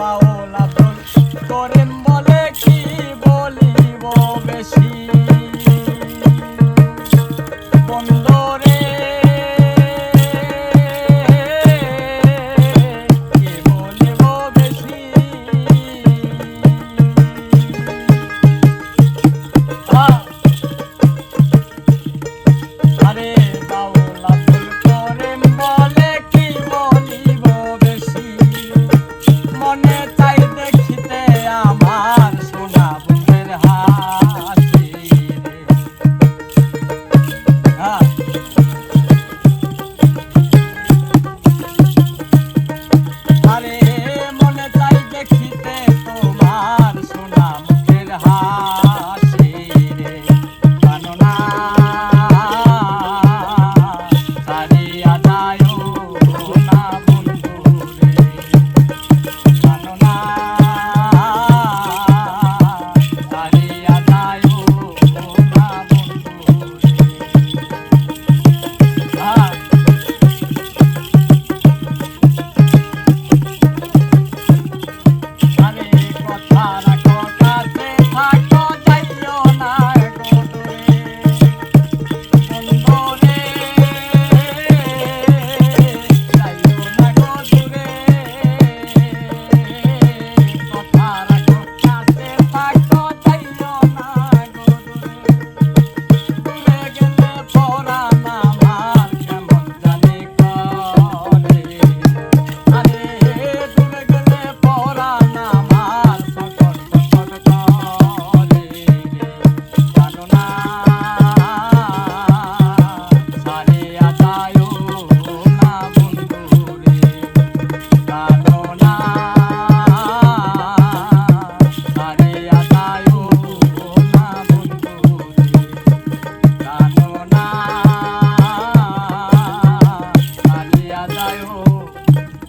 বাউলা তোর করেন connection.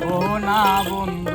ও না বন্ধু।